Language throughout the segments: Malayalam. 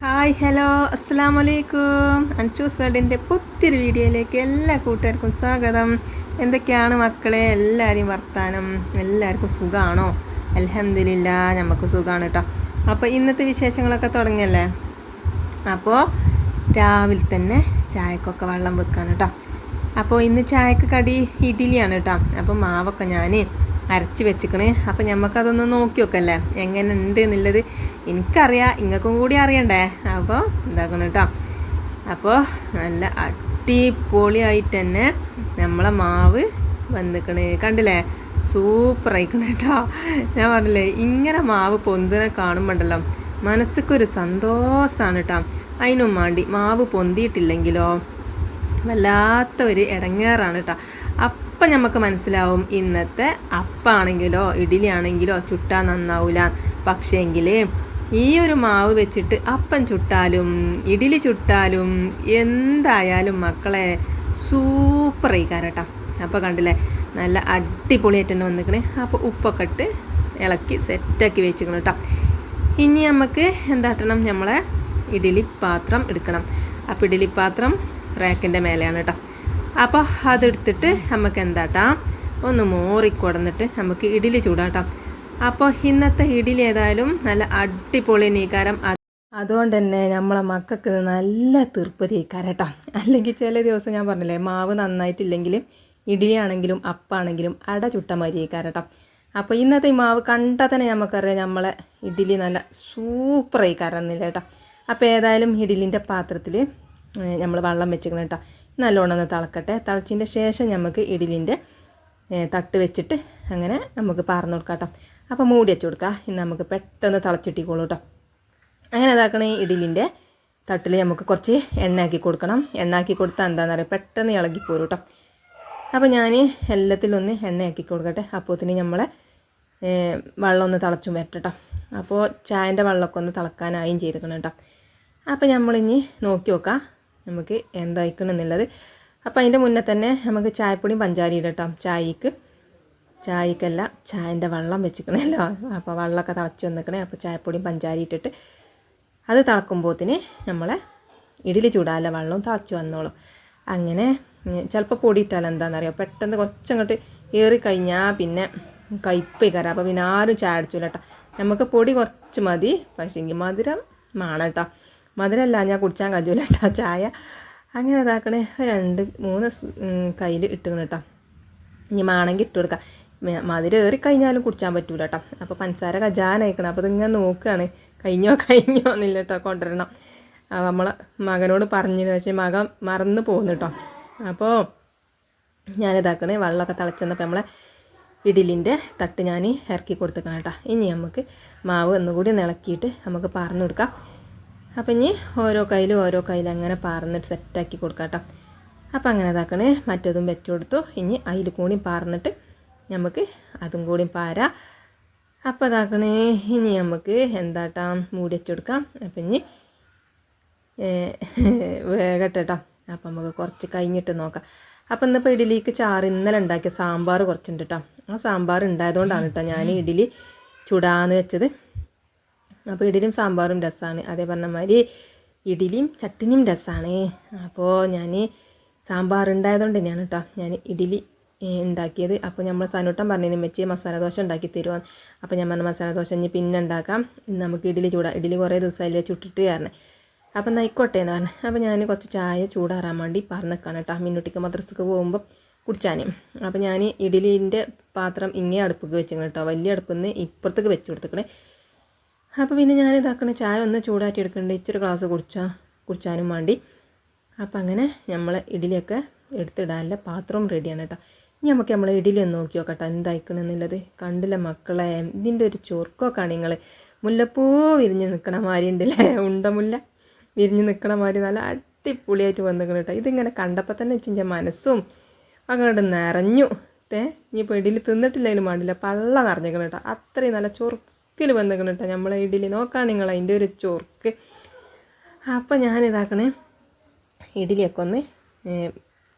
ഹായ് ഹലോ അസ്സാം വലൈക്കും അൻഷൂസ് വേൾഡിന്റെ പുത്തിരി വീഡിയോയിലേക്ക് എല്ലാ കൂട്ടുകാർക്കും സ്വാഗതം. എന്തൊക്കെയാണ് മക്കളെ? എല്ലാവരെയും വർത്താനം. എല്ലാവർക്കും സുഖമാണോ അലഹമില്ല നമുക്ക് സുഖമാണ് കേട്ടോ അപ്പോൾ ഇന്നത്തെ വിശേഷങ്ങളൊക്കെ തുടങ്ങിയല്ലേ? അപ്പോൾ രാവിലെ തന്നെ ചായക്കൊക്കെ വെള്ളം വെക്കാണ് കേട്ടോ അപ്പോൾ ഇന്ന് ചായക്ക് കടി ഇഡ്ഡലിയാണ് കേട്ടോ അപ്പോൾ മാവൊക്കെ ഞാൻ അരച്ച് വെച്ചിക്കണേ. അപ്പം ഞമ്മക്കതൊന്ന് നോക്കി നോക്കല്ലേ എങ്ങനെ ഉണ്ട് എന്നുള്ളത് എനിക്കറിയാം. ഇങ്ങൾക്കും കൂടി അറിയണ്ടേ? അപ്പോൾ എന്താക്കണം കേട്ടോ. അപ്പോൾ നല്ല അടിപൊളിയായിട്ട് തന്നെ നമ്മളെ മാവ് വന്നിക്കണ്. കണ്ടില്ലേ? സൂപ്പർ ആയിക്കണ കേട്ടോ. ഞാൻ പറഞ്ഞില്ലേ ഇങ്ങനെ മാവ് പൊന്തിനെ കാണുമ്പോണ്ടല്ലോ. മനസ്സിക്കൊരു സന്തോഷമാണ് കേട്ടോ. അതിനും വേണ്ടി മാവ് പൊന്തിയിട്ടില്ലെങ്കിലോ വല്ലാത്ത ഒരു ഇടങ്ങേറാണ് കേട്ടോ. അപ്പം നമുക്ക് മനസ്സിലാവും ഇന്നത്തെ അപ്പാണെങ്കിലോ ഇഡ്ഡലി ആണെങ്കിലോ ചുട്ടാൽ നന്നാവില്ല പക്ഷേങ്കിൽ ഈ ഒരു മാവ് വെച്ചിട്ട് അപ്പം ചുട്ടാലും ഇഡ്ഡലി ചുട്ടാലും എന്തായാലും മക്കളെ സൂപ്പർ ആയിക്കാരട്ടോ. അപ്പോൾ കണ്ടില്ലേ നല്ല അടിപൊളിയായിട്ട് തന്നെ വന്നിക്കണേ. അപ്പോൾ ഉപ്പൊക്കെ ഇട്ട് ഇളക്കി സെറ്റാക്കി വെച്ചിക്കണം കേട്ടോ ഇനി നമുക്ക് എന്താട്ടണം? നമ്മളെ ഇഡ്ഡലി പാത്രം എടുക്കണം. അപ്പോൾ ഇഡ്ഡലി പാത്രം റാക്കിന്റെ മേലെയാണ് കേട്ടോ അപ്പോൾ അതെടുത്തിട്ട് നമുക്ക് എന്താട്ടാം? ഒന്ന് മോറിക്കൊടന്നിട്ട് നമുക്ക് ഇഡ്ഡലി ചൂടാട്ടാം. അപ്പോൾ ഇന്നത്തെ ഇഡ്ഡലി ഏതായാലും നല്ല അടിപൊളി നീക്കാരം. അതുകൊണ്ട് തന്നെ നമ്മളെ മക്കൾക്ക് നല്ല തീർപ്പതി കരട്ടാം അല്ലെങ്കിൽ ചില ദിവസം ഞാൻ പറഞ്ഞില്ലേ മാവ് നന്നായിട്ടില്ലെങ്കിൽ ഇഡ്ഡലി ആണെങ്കിലും അപ്പാണെങ്കിലും അട ചുട്ട മരി കരട്ടാം അപ്പോൾ ഇന്നത്തെ ഈ മാവ് കണ്ടാൽ തന്നെ നമുക്കറിയാം നമ്മളെ ഇഡ്ഡലി നല്ല സൂപ്പർ കരന്നില്ല കേട്ടോ അപ്പോൾ ഏതായാലും ഇഡ്ഡലിന്റെ പാത്രത്തിൽ നമ്മൾ വെള്ളം വെച്ചിരിക്കണം കേട്ടോ നല്ലോണം ഒന്ന് തിളക്കട്ടെ. തിളച്ചതിന്റെ ശേഷം നമുക്ക് ഇഡലിന്റെ തട്ട് വെച്ചിട്ട് അങ്ങനെ നമുക്ക് പാർന്ന് കൊടുക്കാം അപ്പോൾ മൂടി വെച്ച് കൊടുക്കുക ഇന്ന് നമുക്ക് പെട്ടെന്ന് തിളച്ചിട്ടിക്കോളൂ കേട്ടോ അങ്ങനെ അതാക്കണേ ഇഡലിന്റെ തട്ടിൽ നമുക്ക് കുറച്ച് എണ്ണയാക്കി കൊടുക്കണം. എണ്ണയാക്കി കൊടുത്താൽ എന്താണെന്ന് പറയുക പെട്ടെന്ന് ഇളകിപ്പോരും കേട്ടോ അപ്പോൾ ഞാൻ എല്ലാത്തിലും ഒന്ന് എണ്ണയാക്കി കൊടുക്കട്ടെ. അപ്പോത്തിന് നമ്മളെ വെള്ളം ഒന്ന് തിളച്ചും വരട്ടെ അപ്പോൾ ചായന്റെ വെള്ളമൊക്കെ ഒന്ന് തിളക്കാനായും ചെയ്തിരിക്കണം കേട്ടോ അപ്പോൾ നമ്മളിനി നോക്കി നോക്കാം. നമുക്ക് എന്തായിക്കണം എന്നുള്ളത്. അപ്പോൾ അതിന്റെ മുന്നേ തന്നെ നമുക്ക് ചായപ്പൊടിയും പഞ്ചാരി ഇടട്ടോ. ചായക്ക് ചായക്കല്ല ചായന്റെ വെള്ളം വെച്ചിക്കണല്ലോ അപ്പോൾ വെള്ളമൊക്കെ തിളച്ച് വന്നിക്കണേ. അപ്പോൾ ചായപ്പൊടിയും പഞ്ചാരി ഇട്ടിട്ട് അത് തിളക്കുമ്പോത്തിന് നമ്മളെ ഇഡലി ചൂടാല വെള്ളവും തിളച്ച് വന്നോളും. അങ്ങനെ ചിലപ്പോൾ പൊടി ഇട്ടാൽ എന്താണെന്നറിയാം പെട്ടെന്ന് കുറച്ചങ്ങോട്ട് ഏറി കഴിഞ്ഞാൽ പിന്നെ കയ്പ് കയറാം അപ്പോൾ പിന്നെ ആരും ചായ അടിച്ചില്ല കേട്ടോ നമുക്ക് പൊടി കുറച്ച് മതി. പക്ഷേങ്കിൽ മധുരം വേണം കേട്ടോ മധുരമല്ല ഞാൻ കുടിച്ചാൽ കഴിയൂല കേട്ടോ ചായ. അങ്ങനെ ഇതാക്കണേ രണ്ട് മൂന്ന് കയ്യിൽ ഇട്ടുകണം കേട്ടോ ഇനി മാണെങ്കിൽ ഇട്ട് കൊടുക്കാം. മധുരം ഏറി കഴിഞ്ഞാലും കുടിച്ചാൻ പറ്റൂല കേട്ടോ അപ്പോൾ പഞ്ചസാര കജാനയക്കണം. അപ്പോൾ ഇതിങ്ങനെ നോക്കുകയാണ് കഴിഞ്ഞോ കഴിഞ്ഞോ എന്നില്ല കേട്ടോ കൊണ്ടുവരണം. നമ്മളെ മകനോട് പറഞ്ഞു പക്ഷേ മകൻ മറന്നു പോകുന്നു കേട്ടോ അപ്പോൾ ഞാനിതാക്കണേ വെള്ളമൊക്കെ തിളച്ചെന്നപ്പോൾ നമ്മളെ ഇഡലിന്റെ തട്ട് ഞാൻ ഇറക്കി കൊടുത്തേക്കണം കേട്ടോ ഇനി നമുക്ക് മാവ് ഒന്നുകൂടി ഇളക്കിയിട്ട് നമുക്ക് പറഞ്ഞു കൊടുക്കാം. അപ്പം ഇനി ഓരോ കയ്യിലും ഓരോ കയ്യിലും അങ്ങനെ പാർന്നിട്ട് സെറ്റാക്കി കൊടുക്കാം കേട്ടോ അപ്പം അങ്ങനെ ഇതാക്കണേ. മറ്റതും വെച്ചു കൊടുത്തു. ഇനി അതിൽ കൂടി പാർന്നിട്ട് നമുക്ക് അതും കൂടി പാരാ. അപ്പോൾ ഇതാക്കണേ. ഇനി നമുക്ക് എന്താട്ടാ? മൂടി വെച്ച് കൊടുക്കാം. അപ്പം ഇനി വേഗട്ടെ കേട്ടോ അപ്പം നമുക്ക് കുറച്ച് കഴിഞ്ഞിട്ട് നോക്കാം. അപ്പം ഇന്നിപ്പോൾ ഇഡലിക്ക് ചാറ് ഇന്നലെ ഉണ്ടാക്കിയ സാമ്പാർ കുറച്ചുണ്ട് കേട്ടോ ആ സാമ്പാർ ഉണ്ടായതുകൊണ്ടാണ് കേട്ടോ ഞാൻ ഇഡലി ചുടാന്ന് വെച്ചത്. അപ്പോൾ ഇഡലിയും സാമ്പാറും രസമാണ് അതേ പറഞ്ഞ മാതിരി ഇഡലിയും ചട്ടിനിയും രസമാണ് അപ്പോൾ ഞാൻ സാമ്പാർ ഉണ്ടായതുകൊണ്ട് തന്നെയാണ് കേട്ടോ ഞാൻ ഇഡലി ഉണ്ടാക്കിയത്. അപ്പോൾ നമ്മൾ സനൂട്ടം പറഞ്ഞതിന് വെച്ച് മസാല ദോശ ഉണ്ടാക്കി തരുവാണ് അപ്പോൾ ഞാൻ പറഞ്ഞ മസാല ദോശ ഇനി പിന്നെ ഉണ്ടാക്കാം. നമുക്ക് ഇഡലി ചൂടാം ഇഡലി കുറേ ദിവസമായില്ലേ ചുട്ടിട്ട് കാരണം അപ്പം നയിക്കോട്ടെ എന്ന് പറഞ്ഞു. അപ്പോൾ ഞാൻ കുറച്ച് ചായ ചൂടാറാൻ വേണ്ടി പറഞ്ഞേക്കാണ് കേട്ടോ മിന്നുട്ടിക്ക് മദ്രസക്ക് പോകുമ്പോൾ കുടിച്ചാനും. അപ്പോൾ ഞാൻ ഇഡലിന്റെ പാത്രം ഇങ്ങേ അടുപ്പിക്ക് വെച്ചിങ്ങനെ കേട്ടോ വലിയ അടുപ്പിൽ നിന്ന് ഇപ്പുറത്തേക്ക് വെച്ച് കൊടുത്തേക്കണേ അപ്പോൾ പിന്നെ ഞാൻ ഇതാക്കണ ചായ ഒന്ന് ചൂടാറ്റി എടുക്കുന്നുണ്ട് ഇച്ചിരി ഗ്ലാസ് കുടിച്ചാൽ കുടിച്ചാനും വേണ്ടി അപ്പോൾ അങ്ങനെ നമ്മൾ ഇഡലിയൊക്കെ എടുത്തിടാനുള്ള പാത്രവും റെഡിയാണ് കേട്ടോ ഇനി നമുക്ക് നമ്മൾ ഇഡലി ഒന്ന് നോക്കി നോക്കട്ടെ എന്തായിക്കണമെന്നുള്ളത് കണ്ടില്ല മക്കളെ ഇതിന്റെ ഒരു ചൊർക്കൊക്കെയാണ് നിങ്ങൾ മുല്ലപ്പൂ വിരിഞ്ഞ് നിൽക്കണ മാതിരി ഉണ്ടല്ലേ ഉണ്ടമുല്ല. വിരിഞ്ഞ് നിൽക്കണ മാതിരി നല്ല അടിപൊളിയായിട്ട് വന്നിക്കണം കേട്ടോ ഇതിങ്ങനെ കണ്ടപ്പോൾ തന്നെ വെച്ചാൽ മനസ്സും അങ്ങോട്ട് നിറഞ്ഞു. ഏ ഇനിയിപ്പോൾ ഇഡലി തിന്നിട്ടില്ലെങ്കിലും വേണ്ടില്ല പള്ള നിറഞ്ഞേക്കണം കേട്ടോ അത്രയും നല്ല ചൊറുക്കിൽ വന്നിക്കണം കേട്ടോ. നമ്മളെ ഇഡലി നോക്കാം നിങ്ങൾ അതിന്റെ ഒരു ചൊർക്ക് അപ്പോൾ ഞാനിതാക്കണേ ഇഡലിയൊക്കെ ഒന്ന്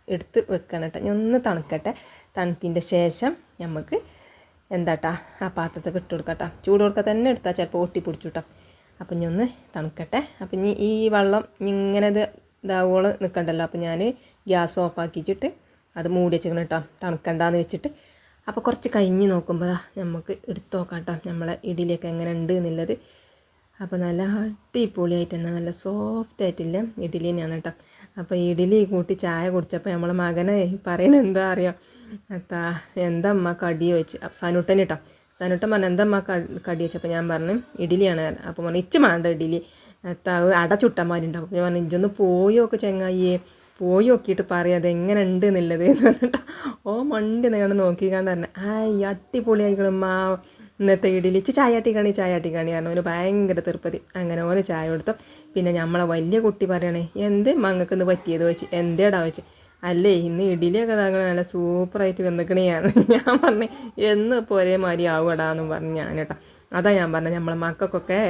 എടുത്ത് വെക്കണം കേട്ടോ. ഞാൻ ഒന്ന് തണുക്കട്ടെ. തണുത്തിന്റെ ശേഷം നമുക്ക് എന്താട്ടാ ആ പാത്രത്തൊക്കെ ഇട്ട് കൊടുക്കട്ടോ ചൂട് കൊടുക്കുക തന്നെ എടുത്താൽ ചിലപ്പോൾ ഒട്ടി പിടിച്ചു കേട്ടോ. അപ്പം ഒന്ന് തണുക്കട്ടെ. അപ്പം ഇനി ഈ വെള്ളം ഇങ്ങനെ ഇത് ഇതാവോളം നിൽക്കണ്ടല്ലോ അപ്പം ഞാൻ ഗ്യാസ് ഓഫാക്കിച്ചിട്ട് അത് മൂടി വെച്ചേക്കണം കേട്ടോ. തണുക്കണ്ടെന്ന് വെച്ചിട്ട് അപ്പോൾ കുറച്ച് കഴിഞ്ഞ് നോക്കുമ്പോൾ നമുക്ക് എടുത്ത് നോക്കാം കേട്ടോ നമ്മളെ ഇഡലിയൊക്കെ എങ്ങനെ ഉണ്ട് എന്നുള്ളത്. അപ്പോൾ നല്ല അടിപൊളിയായിട്ട് തന്നെ നല്ല സോഫ്റ്റ് ആയിട്ടില്ല ഇഡലി തന്നെയാണ് കേട്ടോ. അപ്പോൾ ഇഡലി കൂട്ടി ചായ കുടിച്ചപ്പോൾ നമ്മളെ മകനെ പറയണത് എന്താ അറിയാം? എത്താ എന്താ അമ്മ കടി? ചോദിച്ച്. സനുട്ടൻ കേട്ടോ. സനുട്ടൻ പറഞ്ഞു എന്താ കടി വെച്ചപ്പോൾ ഞാൻ പറഞ്ഞു ഇഡലിയാണ് അപ്പോൾ പറഞ്ഞു ഇച്ച് വേണ്ട ഇഡലി അട ചുട്ടന്മാരുണ്ടാവും ഞാൻ പറഞ്ഞു ഇഞ്ചൊന്ന് പോയോ ഒക്കെ ചെങ്ങായിയേ. പോയി നോക്കിയിട്ട് പറയാം അതെങ്ങനെ ഉണ്ട് എന്നുള്ളത് എന്ന് പറഞ്ഞിട്ട് ഓ മണ്ടി നിങ്ങൾ നോക്കിക്കാണ്ട് തന്നെ ആയി അടിപൊളിയായിക്കണം മാ ഇന്നത്തെ ഇടിലിച്ച് ചായ ചായാട്ടി കാണി ചായാട്ടി കാണി കാരണം ഒരു ഭയങ്കര തിരുപ്പതി അങ്ങനെ ഓന് ചായ കൊടുത്തു. പിന്നെ നമ്മളെ വലിയ കുട്ടി പറയണേ എന്ത് മങ്ങക്ക് ഇന്ന് പറ്റിയത്? വെച്ച് എന്തേടാ? വെച്ച് അല്ലേ ഇന്ന് ഇഡിലിയൊക്കെ താങ്കൾ നല്ല സൂപ്പറായിട്ട് വന്നിക്കണേയാണ് ഞാൻ. പറഞ്ഞു എന്ന് ഇപ്പോൾ ഒരേമാതിരി ആവുകടാന്നും പറഞ്ഞു ഞാൻ കേട്ടോ. അതാ ഞാൻ പറഞ്ഞത് നമ്മളെ മക്കൾക്കൊക്കെ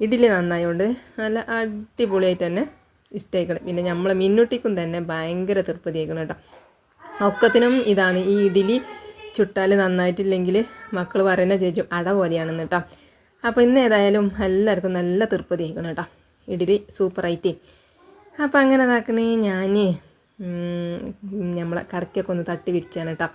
ഇഡ്ഡലി നന്നായതുകൊണ്ട് നല്ല അടിപൊളിയായിട്ട് തന്നെ ഇഷ്ടമായിക്കണം പിന്നെ നമ്മൾ മിന്നുട്ടിക്കും തന്നെ ഭയങ്കര തൃപ്തിയായിക്കണം കേട്ടോ. ഒക്കത്തിനും ഇതാണ് ഈ ഇഡലി ചുട്ടാൽ നന്നായിട്ടില്ലെങ്കിൽ മക്കൾ പറയുന്ന ചേച്ചും അട പോലെയാണെന്ന് കേട്ടോ. അപ്പോൾ ഇന്ന് ഏതായാലും എല്ലാവർക്കും നല്ല തൃപ്തിയായിക്കണം കേട്ടോ. ഇഡലി സൂപ്പറായിട്ട് അപ്പോൾ അങ്ങനെ ഇതാക്കണേ ഞാൻ നമ്മളെ കടക്കൊക്കെ ഒന്ന് തട്ടി വിരിച്ചാണ് കേട്ടോ.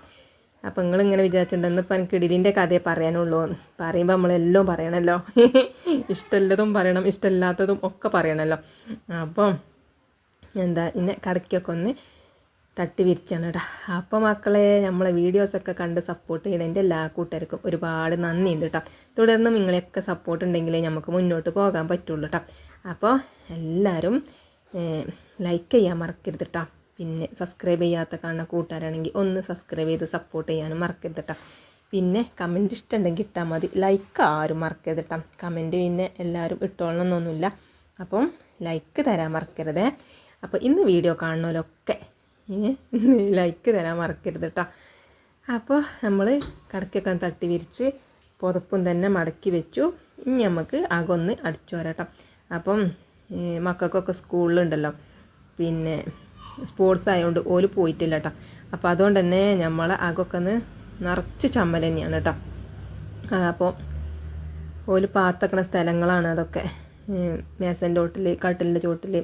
അപ്പോൾ നിങ്ങളിങ്ങനെ വിചാരിച്ചിട്ടുണ്ടെന്ന് ഇപ്പം എനിക്ക് ഇഡലിന്റെ കഥയെ പറയാനുള്ളൂ പറയുമ്പോൾ നമ്മളെല്ലാം പറയണമല്ലോ ഇഷ്ടമുള്ളതും പറയണം ഇഷ്ടമില്ലാത്തതും ഒക്കെ പറയണമല്ലോ അപ്പം എന്താ ഇന്നെ കടക്കൊക്കെ ഒന്ന് തട്ടി വിരിച്ചാണ് കേട്ടോ അപ്പോൾ മക്കളെ നമ്മളെ വീഡിയോസൊക്കെ കണ്ട് സപ്പോർട്ട് ചെയ്യണം എന്റെ എല്ലാ കൂട്ടുകാർക്കും ഒരുപാട് നന്ദിയുണ്ട് കേട്ടോ തുടർന്നും നിങ്ങളെയൊക്കെ സപ്പോർട്ട് ഉണ്ടെങ്കിലേ നമുക്ക് മുന്നോട്ട് പോകാൻ പറ്റുള്ളൂ കേട്ടോ അപ്പോൾ എല്ലാവരും ലൈക്ക് ചെയ്യാൻ മറക്കരുത് കേട്ടോ പിന്നെ സബ്സ്ക്രൈബ് ചെയ്യാത്ത കാണുന്ന കൂട്ടുകാരാണെങ്കിൽ ഒന്ന് സബ്സ്ക്രൈബ് ചെയ്ത് സപ്പോർട്ട് ചെയ്യാനും മറക്കരുത് കേട്ടോ പിന്നെ കമന്റ് ഇഷ്ടമുണ്ടെങ്കിൽ ഇട്ടാൽ മതി. ലൈക്ക് ആരും മറക്കരുത് കേട്ടോ കമന്റ് പിന്നെ എല്ലാവരും ഇട്ടോളണമെന്നൊന്നുമില്ല അപ്പം ലൈക്ക് തരാൻ മറക്കരുതേ. അപ്പോൾ ഇന്ന് വീഡിയോ കാണുന്നവരൊക്കെ ലൈക്ക് തരാൻ മറക്കരുത് കേട്ടോ അപ്പോൾ നമ്മൾ കടക്കൊക്കെ തട്ടി വിരിച്ച് പുതപ്പും തന്നെ മടക്കി വെച്ചു. ഇനി നമുക്ക് അകൊന്ന് അടിച്ചു വരാട്ടോ അപ്പം മക്കൾക്കൊക്കെ സ്കൂളിലുണ്ടല്ലോ. പിന്നെ സ്പോർട്സ് ആയതുകൊണ്ട് ഓൽ പോയിട്ടില്ല കേട്ടോ അപ്പോൾ അതുകൊണ്ട് തന്നെ നമ്മളെ അകൊക്കെ ഒന്ന് നിറച്ച് ചമ്മൽ തന്നെയാണ് കേട്ടോ അപ്പോൾ ഓൽ പാത്തക്കണ സ്ഥലങ്ങളാണ് അതൊക്കെ. മേസന്റെ ചോട്ടിൽ കട്ടിലിന്റെ ചോട്ടിൽ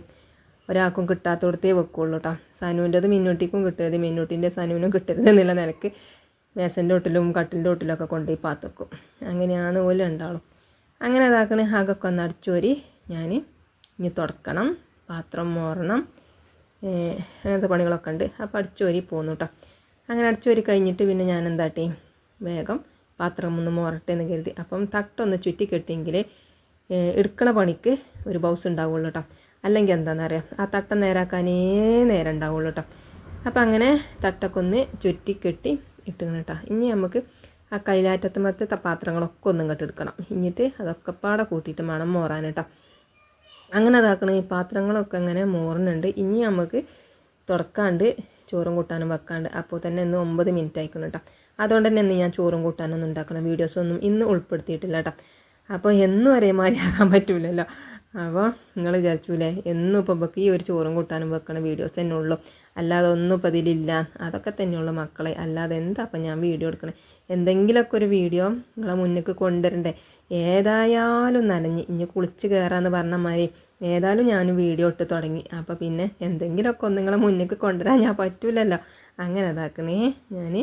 ഒരാൾക്കും കിട്ടാത്തോടത്തേ വെക്കുള്ളൂ കേട്ടോ സനുവിന്റെത് മിന്നൂട്ടിക്കും കിട്ടരുത്. മിന്നൂട്ടിന്റെ സനുവിനും കിട്ടരുത് എന്നുള്ള നിലയ്ക്ക് മേസന്റെ ഒട്ടിലും കട്ടിലിന്റെ ഒട്ടിലൊക്കെ കൊണ്ടുപോയി പാത്തക്കും. അങ്ങനെയാണ് ഓൽ ഉണ്ടാവും അങ്ങനെ അതാക്കണ അകൊക്കെ ഒന്ന് അടിച്ചോരി ഞാൻ ഇനി തുടക്കണം. പാത്രം മോറണം. അങ്ങനത്തെ പണികളൊക്കെ ഉണ്ട്. അപ്പോൾ അടിച്ചോരി പോന്നു കേട്ടോ അങ്ങനെ അടിച്ചോരി കഴിഞ്ഞിട്ട് പിന്നെ ഞാൻ എന്താട്ടി? വേഗം പാത്രം ഒന്ന് മോറട്ടെ എന്ന് കരുതി. അപ്പം തട്ടൊന്ന് ചുറ്റിക്കെട്ടിയെങ്കിൽ എടുക്കണ പണിക്ക് ഒരു ബൗസ് ഉണ്ടാവുള്ളൂ കേട്ടോ അല്ലെങ്കിൽ എന്താണെന്നറിയാം ആ തട്ട നേരാക്കാനേ നേരം ഉണ്ടാവുള്ളൂ കേട്ടോ അപ്പം അങ്ങനെ തട്ടക്കൊന്ന് ഒന്ന് ചുറ്റി കെട്ടി ഇട്ടുകണം കേട്ടോ ഇനി നമുക്ക് ആ കൈലാറ്റത്തുമത്തെ പാത്രങ്ങളൊക്കെ ഒന്നും കെട്ടെടുക്കണം ഇനിയിട്ട് അതൊക്കെ പാടെ കൂട്ടിയിട്ട് മണം മോറാൻ കേട്ടോ അങ്ങനെ അതാക്കണം ഈ പാത്രങ്ങളൊക്കെ അങ്ങനെ മോറുന്നുണ്ട് ഇനി നമുക്ക് തുടക്കാണ്ട് ചോറും കൂട്ടാനും വെക്കാണ്ട് അപ്പോൾ തന്നെ ഇന്ന് ഒമ്പത് മിനിറ്റ് ആയിക്കണം കേട്ടോ അതുകൊണ്ട് തന്നെ ഇന്ന് ഞാൻ ചോറും കൂട്ടാനൊന്നും ഉണ്ടാക്കണം. വീഡിയോസൊന്നും ഇന്ന് ഉൾപ്പെടുത്തിയിട്ടില്ല കേട്ടോ അപ്പോൾ എന്നും ഒരേമാതിരി ആകാൻ പറ്റൂലല്ലോ. അപ്പോൾ നിങ്ങൾ വിചാരിച്ചൂലേ? എന്നും ഇപ്പോൾ ഇവർക്ക് ഈ ഒരു ചോറും കൂട്ടാനും വെക്കണ വീഡിയോസ് തന്നെ ഉള്ളൂ. അല്ലാതെ ഒന്നും ഇപ്പോൾ ഇതിലില്ല. അതൊക്കെ തന്നെയുള്ളൂ മക്കളെ. അല്ലാതെ എന്താ അപ്പം ഞാൻ വീഡിയോ എടുക്കണേ? എന്തെങ്കിലുമൊക്കെ ഒരു വീഡിയോ നിങ്ങളെ മുന്നിലേക്ക് കൊണ്ടുവരണ്ടേ? ഏതായാലും നനഞ്ഞ് ഇനി കുളിച്ച് കയറാമെന്ന് പറഞ്ഞ മാതിരി ഏതായാലും ഞാൻ വീഡിയോ ഇട്ട് തുടങ്ങി. അപ്പോൾ പിന്നെ എന്തെങ്കിലുമൊക്കെ ഒന്ന് നിങ്ങളെ മുന്നിലേക്ക് കൊണ്ടുവരാൻ ഞാൻ പറ്റൂലല്ലോ. അങ്ങനെ അതാക്കണേ ഞാൻ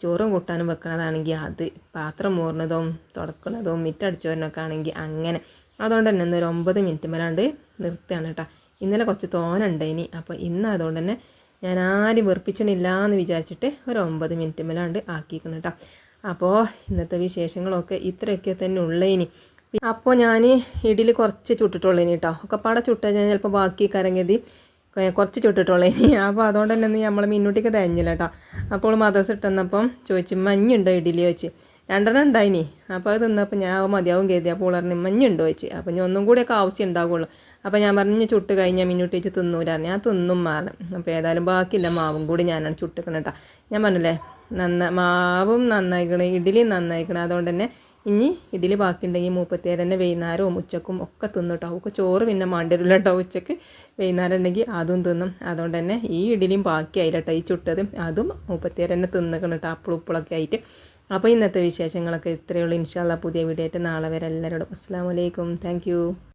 ചോറും കൂട്ടാനും വെക്കണതാണെങ്കിൽ അത് പാത്രം മൂറുന്നതും തുടക്കണതും മിറ്റടിച്ചു ആണെങ്കിൽ അങ്ങനെ അതുകൊണ്ട് തന്നെ ഇന്നൊരു ഒമ്പത് മിനിറ്റ് മേലാണ്ട് നിർത്തുകയാണ് കേട്ടോ. ഇന്നലെ കുറച്ച് തോനുണ്ടേനി. അപ്പോൾ ഇന്ന് അതുകൊണ്ട് തന്നെ ഞാൻ ആരും വെറുപ്പിച്ചണില്ല എന്ന് വിചാരിച്ചിട്ട് ഒരു ഒമ്പത് മിനിറ്റ് മേലാണ്ട് ആക്കിയിരിക്കണം കേട്ടോ. അപ്പോൾ ഇന്നത്തെ വിശേഷങ്ങളൊക്കെ ഇത്രയൊക്കെ തന്നെ ഉള്ളേനി. അപ്പോൾ ഞാൻ ഇഡലി കുറച്ച് ചുട്ടിട്ടുള്ളേനി കേട്ടോ. ഒക്കെ പാടെ ചുട്ടാൽ ഞാൻ ചിലപ്പോൾ ബാക്കി കരങ്ങതി കുറച്ച് ചുട്ടിട്ടുള്ളേനി. അപ്പോൾ അതുകൊണ്ട് തന്നെ നമ്മൾ മിന്നൂട്ടിക്ക് തേഞ്ഞില്ല കേട്ടോ. അപ്പോൾ മദർസ് ഇട്ടെന്നപ്പം ചോദിച്ചു മഞ്ഞുണ്ടോ ഇഡലി വെച്ച് രണ്ടെണ്ണം ഉണ്ടായിനി. അപ്പോൾ അത് തിന്നപ്പോൾ ഞാൻ മതിയാവും കരുതി. അപ്പോൾ പറഞ്ഞു മഞ്ഞുണ്ടോ വെച്ച് അപ്പോൾ ഞാൻ ഒന്നും കൂടിയൊക്കെ ആവശ്യം ഉണ്ടാവുള്ളൂ. അപ്പോൾ ഞാൻ പറഞ്ഞു ചുട്ട് കഴിഞ്ഞാൽ മിന്നൂട്ട് വെച്ച് തിന്നൂല. ഞാൻ തിന്നും മാറണം അപ്പോൾ ഏതായാലും ബാക്കിയില്ല മാവും കൂടി ഞാനാണ് ചുട്ടിക്കണം കേട്ടോ ഞാൻ പറഞ്ഞല്ലേ നന്ന മാവും നന്നായിക്കണേ ഇഡ്ഡലിയും നന്നായിക്കണം. അതുകൊണ്ട് തന്നെ ഇനി ഇഡ്ഡലി ബാക്കിയുണ്ടെങ്കിൽ മൂപ്പത്തേര് തന്നെ വൈകുന്നേരവും ഉച്ചക്കും ഒക്കെ തിന്നിട്ടോ ഒക്കെ ചോറ് പിന്നെ മണ്ടരില്ല കേട്ടോ ഉച്ചയ്ക്ക്. വൈകുന്നേരം ഉണ്ടെങ്കിൽ അതും തിന്നും. അതുകൊണ്ട് തന്നെ ഈ ഇഡ്ഡലിയും ബാക്കിയായില്ല കേട്ടോ ഈ ചുട്ടത്. അതും മൂപ്പത്തേര് തന്നെ തിന്നിക്കണം കേട്ടോ അപ്പളും ഉപ്പളൊക്കെ ആയിട്ട്. അപ്പോൾ ഇന്നത്തെ വിശേഷങ്ങളൊക്കെ ഇത്രയേ ഉള്ളൂ. ഇൻഷാല്ല പുതിയ വീഡിയോ ആയിട്ട് നാളെ വരെ എല്ലാവരോടും അസ്സാം വലൈക്കും താങ്ക്